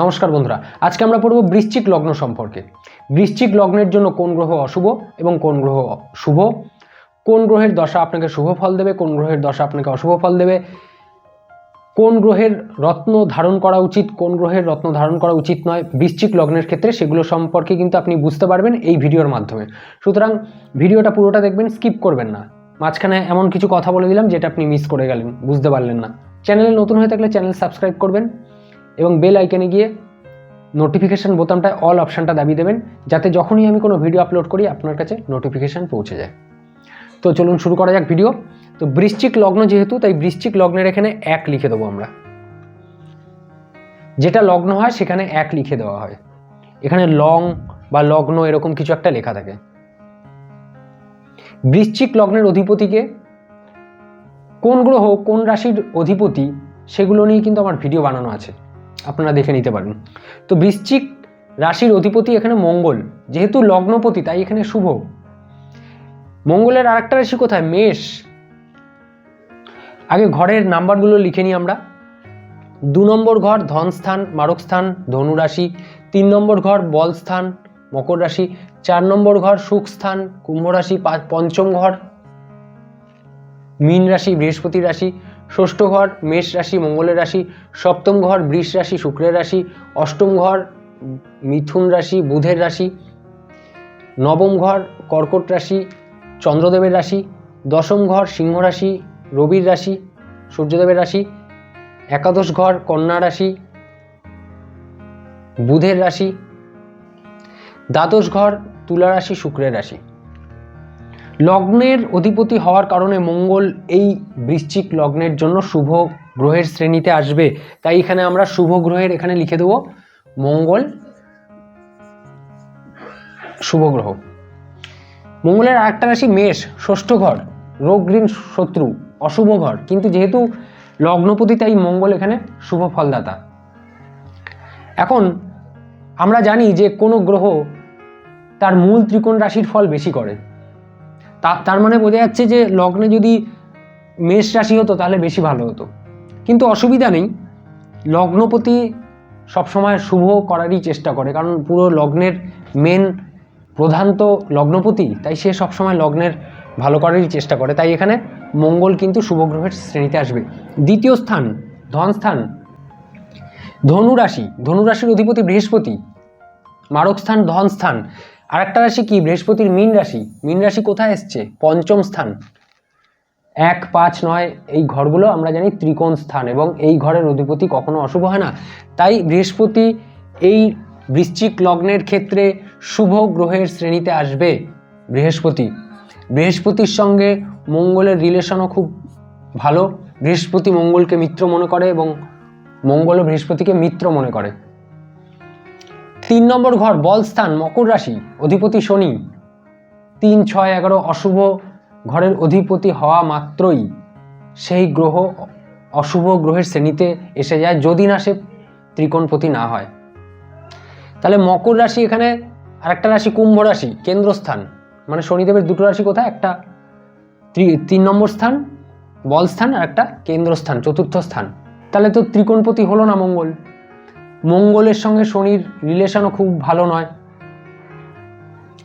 নমস্কার বন্ধুরা, আজকে আমরা পড়ব বৃশ্চিক লগ্ন সম্পর্কে। বৃশ্চিক লগ্নের জন্য কোন গ্রহ অশুভ এবং কোন গ্রহ শুভ? কোন গ্রহের দশা আপনাকে শুভ ফল দেবে, কোন গ্রহের দশা আপনাকে অশুভ ফল দেবে? কোন গ্রহের রত্ন ধারণ করা উচিত, কোন গ্রহের রত্ন ধারণ করা উচিত নয়? বৃশ্চিক লগ্নের ক্ষেত্রে সেগুলো সম্পর্কে কিন্তু আপনি বুঝতে পারবেন এই ভিডিওর মাধ্যমে। সুতরাং ভিডিওটা পুরোটা দেখবেন, স্কিপ করবেন না। মাঝখানে এমন কিছু কথা বলে দিলাম, যেটা আপনি মিস করে গেলেন, বুঝতে পারলেন না। চ্যানেলে নতুন হয়ে থাকলে চ্যানেল সাবস্ক্রাইব করবেন। এবং বেল আইকনে গিয়ে নোটিফিকেশান বোতামটায় অল অপশানটা দাবি দেবেন, যাতে যখনই আমি কোনো ভিডিও আপলোড করি, আপনার কাছে নোটিফিকেশান পৌঁছে যায়। তো চলুন শুরু করা যাক ভিডিও তো বৃশ্চিক লগ্ন যেহেতু, তাই বৃশ্চিক লগ্নের এখানে এক লিখে দেবো আমরা। যেটা লগ্ন হয়, সেখানে এক লিখে দেওয়া হয়। এখানে লং বা লগ্ন এরকম কিছু একটা লেখা থাকে। বৃশ্চিক লগ্নের অধিপতিকে কোন গ্রহ, কোন রাশির অধিপতি, সেগুলো নিয়ে কিন্তু আমার ভিডিও বানানো আছে। আপনারা দেখে নিতে পারেন। তো বৃশ্চিক রাশির অধিপতি এখানে মঙ্গল, যেহেতু লগ্নপতি, তাই এখানে শুভ। মঙ্গলের আরেকটা রাশি কোথায়? মেষ। আগে ঘরের নাম্বারগুলো লিখে নিই আমরা। দু নম্বর ঘর ধনস্থান মারকস্থান ধনু রাশি। তিন নম্বর ঘর বলস্থান মকর রাশি। চার নম্বর ঘর সুখ স্থান, কুম্ভ রাশি পঞ্চম ঘর। মীন রাশি, বৃহস্পতি রাশি। ষষ্ঠ ঘর মেষ রাশি, মঙ্গলের রাশি, সপ্তম ঘর বৃষ রাশি, শুক্রের রাশি, অষ্টম ঘর মিথুন রাশি, বুধের রাশি, নবম ঘর কর্কট রাশি, চন্দ্রদেবের রাশি, দশম ঘর সিংহ রাশি, রবির রাশি, সূর্যদেবের রাশি, একাদশ ঘর কন্যা রাশি, বুধের রাশি, দ্বাদশ ঘর তুলা রাশি, শুক্রের রাশি। লগ্নের অধিপতি হওয়ার কারণে মঙ্গল এই বৃশ্চিক লগ্নের জন্য শুভ গ্রহের শ্রেণীতে আসবে। তাই এখানে আমরা শুভ গ্রহের এখানে লিখে দেব মঙ্গল, শুভ গ্রহ। মঙ্গলের আরেকটা রাশি মেষ, ষষ্ঠ ঘর, রোগ শত্রু, অশুভ ঘর। কিন্তু যেহেতু লগ্নপতি, তাই মঙ্গল এখানে শুভ ফলদাতা। এখন আমরা জানি যে কোনো গ্রহ তার মূল ত্রিকোণ রাশির ফল বেশি করে। তা, তার মানে বোঝা যাচ্ছে যে লগ্নে যদি মেষ রাশি হতো তাহলে বেশি ভালো হতো। কিন্তু অসুবিধা নেই। লগ্নপতি সবসময় শুভ করারই চেষ্টা করে। কারণ পুরো লগ্নের মেন প্রধান তো লগ্নপতি, তাই সে সবসময় লগ্নের ভালো করারই চেষ্টা করে। তাই এখানে মঙ্গল কিন্তু শুভ গ্রহের শ্রেণীতে আসবে। দ্বিতীয় স্থান, ধন স্থান, ধনু রাশি। অধিপতি বৃহস্পতি। মারক স্থান, ধন স্থান। আরেকটা রাশি কি? বৃহস্পতির মীন রাশি। মীন রাশি কোথায় এসছে? পঞ্চম স্থান। এক, পাঁচ, নয়, এই ঘরগুলো আমরা জানি ত্রিকোণ স্থান এবং এই ঘরের অধিপতি কখনো অশুভ হয় না। তাই বৃহস্পতি এই বৃশ্চিক লগ্নের ক্ষেত্রে শুভ গ্রহের শ্রেণীতে আসবে বৃহস্পতি। বৃহস্পতির সঙ্গে মঙ্গলের রিলেশনও খুব ভালো। বৃহস্পতি মঙ্গলকে মিত্র মনে করে এবং মঙ্গল বৃহস্পতিকে মিত্র মনে করে। তিন নম্বর ঘর, বল স্থান, মকর রাশি, অধিপতি শনি। তিন, ছয়, এগারো, অশুভ ঘরের অধিপতি হওয়া মাত্রই সেই গ্রহ, অশুভ গ্রহের শ্রেণীতে এসে যায় যদি না সে ত্রিকোণপতি না হয়। তাহলে মকর রাশি এখানে আরেকটা রাশি, কুম্ভ রাশি, কেন্দ্রস্থান। মানে শনিদেবের দুটো রাশি কোথায়? একটা তিন নম্বর স্থান, বল স্থান আর একটা কেন্দ্রস্থান, চতুর্থ স্থান। তাহলে তো ত্রিকোণপতি হলো না মঙ্গল। মঙ্গলের সঙ্গে শনির রিলেশনও খুব ভালো নয়।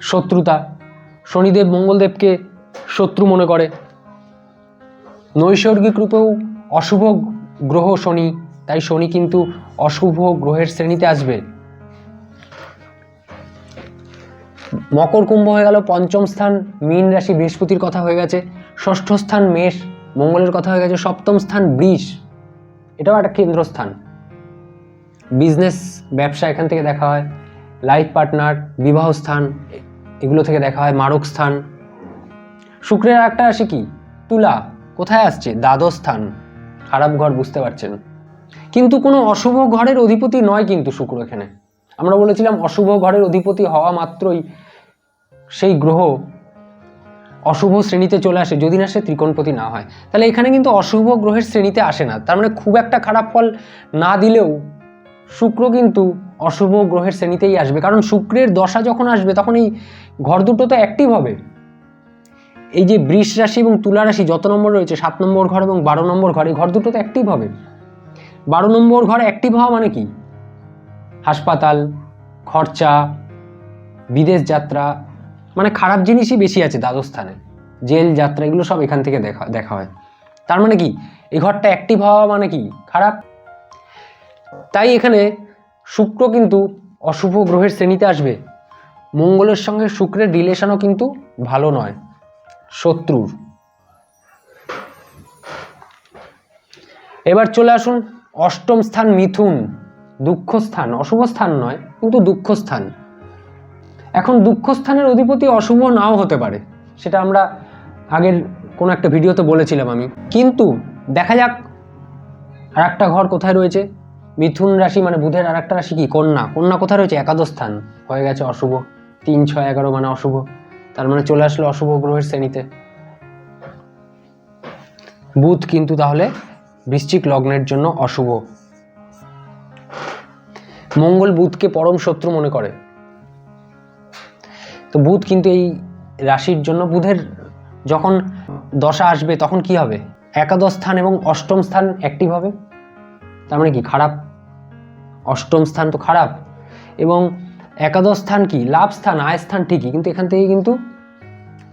শত্রুতা। শনিদেব মঙ্গলদেবকে শত্রু মনে করে। নৈসর্গিক রূপেও অশুভ গ্রহ শনি, তাই শনি কিন্তু অশুভ গ্রহের শ্রেণীতে আসবে। মকর কুম্ভ হয়ে গেল পঞ্চম স্থান, মীন রাশি বৃহস্পতির কথা হয়ে গেছে। ষষ্ঠ স্থান মেষ, মঙ্গলের কথা হয়ে গেছে সপ্তম স্থান বৃষ। এটাও একটা কেন্দ্রস্থান। বিজনেস ব্যবসা এখান থেকে দেখা হয়। লাইফ পার্টনার বিবাহ স্থান, এগুলো থেকে দেখা হয়। মারক স্থান। শুক্রের একটা আসে কি? তুলা। কোথায় আসছে? দ্বাদশ স্থান। খারাপ ঘর বুঝতে পারছেন। কিন্তু কোনো অশুভ ঘরের অধিপতি নয় কিন্তু শুক্র এখানে। আমরা বলেছিলাম অশুভ ঘরের অধিপতি হওয়া মাত্রই সেই গ্রহ অশুভ শ্রেণীতে চলে আসে, যদি না সে ত্রিকোণপতি না হয়। তাহলে এখানে কিন্তু অশুভ গ্রহের শ্রেণীতে আসে না। তার মানে খুব একটা খারাপ ফল না দিলেও শুক্র কিন্তু অশুভ গ্রহের শ্রেণীতেই আসবে। কারণ শুক্রের দশা যখন আসবে, তখন এই ঘর দুটো তো অ্যাক্টিভ হবে। এই যে বৃষ রাশি এবং তুলা রাশি যত নম্বর রয়েছে, সাত নম্বর ঘর এবং বারো নম্বর ঘর, এই ঘর দুটো তো অ্যাক্টিভ হবে। বারো নম্বর ঘর অ্যাক্টিভ হওয়া মানে কি? হাসপাতাল, খরচা, বিদেশ যাত্রা মানে খারাপ জিনিসই বেশি আছে দ্বাদশ স্থানে জেল, যাত্রা, এগুলো সব এখান থেকে দেখা দেখা হয়। তার মানে কি? এই ঘরটা অ্যাক্টিভ হওয়া মানে কি? খারাপ? তাই এখানে শুক্র কিন্তু অশুভ গ্রহের শ্রেণীতে আসবে। মঙ্গলের সঙ্গে শুক্রের রিলেশনও কিন্তু ভালো নয়, শত্রুর। এবার চলে আসুন অষ্টম স্থান মিথুন দুঃখ স্থান অশুভ স্থান নয়, কিন্তু দুঃখ স্থান এখন দুঃখ স্থানের অধিপতি অশুভ নাও হতে পারে, সেটা আমরা আগের কোনো একটা ভিডিওতে বলেছিলাম আমি। কিন্তু দেখা যাক আর একটা ঘর কোথায় রয়েছে। মিথুন রাশি মানে বুধের আর একটা রাশি কি? কন্যা। কন্যা কোথায় রয়েছে? একাদশ স্থান। হয়ে গেছে অশুভ। তিন, ছয়, এগারো মানে অশুভ। তার মানে চলে আসলো অশুভ গ্রহের শ্রেণীতে। বুধ কিন্তু তাহলে বৃশ্চিক লগ্নের জন্য অশুভ। মঙ্গল বুধকে পরম শত্রু মনে করে। তো বুধ কিন্তু এই রাশির জন্য বুধের যখন দশা আসবে তখন কি হবে? একাদশ স্থান এবং অষ্টম স্থান অ্যাক্টিভ হবে। তার মানে কি? খারাপ। অষ্টম স্থান তো খারাপ। এবং একাদশ স্থান কি? লাভ স্থান, আয় স্থান ঠিকই, কিন্তু এখান থেকে কিন্তু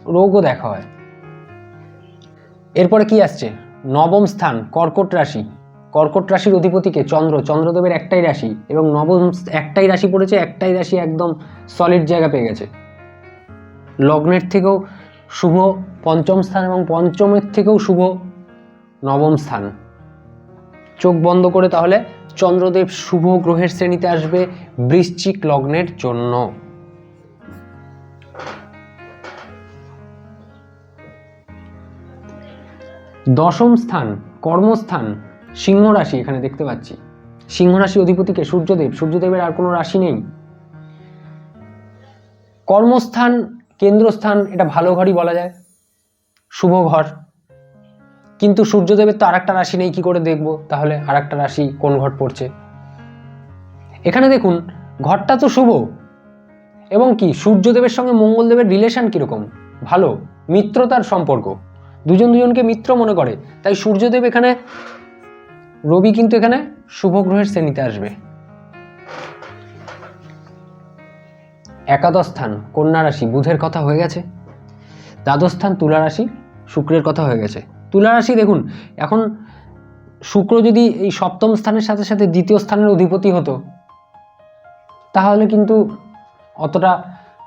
রোগও দেখা হয়। এরপরে কি আসছে? নবম স্থান, কর্কট রাশি। কর্কট রাশির অধিপতিকে চন্দ্র। চন্দ্রদেবের একটাই রাশি এবং নবম একটাই রাশি পড়েছে, একটাই রাশি একদম সলিড জায়গা পেয়ে গেছে। লগ্নের থেকেও শুভ, পঞ্চম স্থান এবং পঞ্চমের থেকেও শুভ নবম স্থান। চোখ বন্ধ করে তাহলে চন্দ্রদেব শুভ গ্রহের শ্রেণীতে আসবে বৃশ্চিক লগ্নের জন্য। দশম স্থান, কর্মস্থান, সিংহ রাশি, এখানে দেখতে পাচ্ছি। সিংহ রাশি অধিপতিকে সূর্যদেব, সূর্যদেবের আর কোনো রাশি নেই। কর্মস্থান, কেন্দ্রস্থান, এটা ভালো ঘরই বলা যায়। শুভ ঘর। কিন্তু সূর্যদেবের তো আর একটা রাশি নেই, কি করে দেখব? তাহলে আর একটা রাশি কোন ঘট পড়ছে? এখানে দেখুন ঘরটা তো শুভ। এবং কি, সূর্যদেবের সঙ্গে মঙ্গলদেবের রিলেশন কীরকম? ভালো, মিত্রতার সম্পর্ক। দুজন দুজনকে মিত্র মনে করে। তাই সূর্যদেব এখানে, রবি কিন্তু এখানে শুভ গ্রহের শ্রেণীতে আসবে। একাদশ স্থান, কন্যা রাশি, বুধের কথা হয়ে গেছে। দ্বাদশ স্থান তুলা রাশি, শুক্রের কথা হয়ে গেছে। তুলা রাশি, দেখুন, এখন শুক্র যদি এই সপ্তম স্থানের সাথে সাথে দ্বিতীয় স্থানের অধিপতি হতো, তাহলে কিন্তু অতটা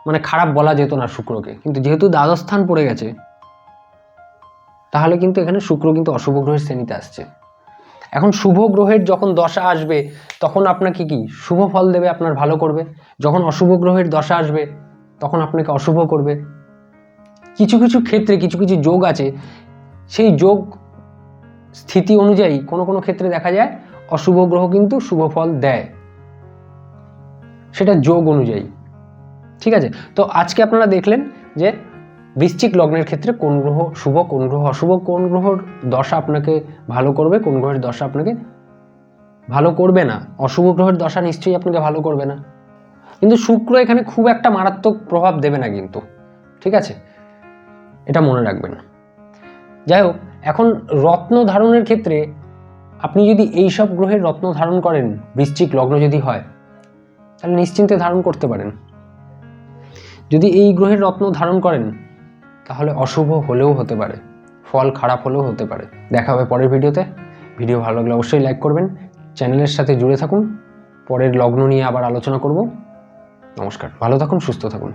মানে খারাপ বলা যেত না শুক্রকে। কিন্তু যেহেতু দ্বাদশ স্থান পড়ে গেছে, তাহলে কিন্তু এখানে শুক্র কিন্তু অশুভ গ্রহের শ্রেণীতে আসছে। এখন শুভ গ্রহের যখন দশা আসবে, তখন আপনাকে কি শুভ ফল দেবে, আপনার ভালো করবে। যখন অশুভ গ্রহের দশা আসবে, তখন আপনাকে অশুভ করবে। কিছু কিছু ক্ষেত্রে কিছু কিছু যোগ আছে সেই যোগ স্থিতি অনুযায়ী কোনো কোনো ক্ষেত্রে দেখা যায় অশুভ গ্রহ কিন্তু শুভ ফল দেয়। সেটা যোগ অনুযায়ী। ঠিক আছে? তো আজকে আপনারা দেখলেন যে বৃশ্চিক লগ্নের ক্ষেত্রে কোন গ্রহ শুভ, কোন গ্রহ অশুভ, কোন গ্রহর দশা আপনাকে ভালো করবে, কোন গ্রহের দশা আপনাকে ভালো করবে না। অশুভ গ্রহের দশা নিশ্চয়ই আপনাকে ভালো করবে না। কিন্তু শুক্র এখানে খুব একটা মারাত্মক প্রভাব দেবে না কিন্তু। ঠিক আছে? এটা মনে রাখবেন। যাই হোক এখন রত্ন ধারণের ক্ষেত্রে আপনি যদি এই সব গ্রহের রত্ন ধারণ করেন, বৃশ্চিক লগ্ন যদি হয়, তাহলে নিশ্চিন্তে ধারণ করতে পারেন। যদি এই গ্রহের রত্ন ধারণ করেন, তাহলে অশুভ হলেও হতে পারে, ফল খারাপ হলেও হতে পারে। দেখা হবে পরের ভিডিওতে। ভিডিও ভালো লাগলে অবশ্যই লাইক করবেন। চ্যানেলের সাথে জুড়ে থাকুন। পরের লগ্ন নিয়ে আবার আলোচনা করব। নমস্কার। ভালো থাকুন, সুস্থ থাকুন।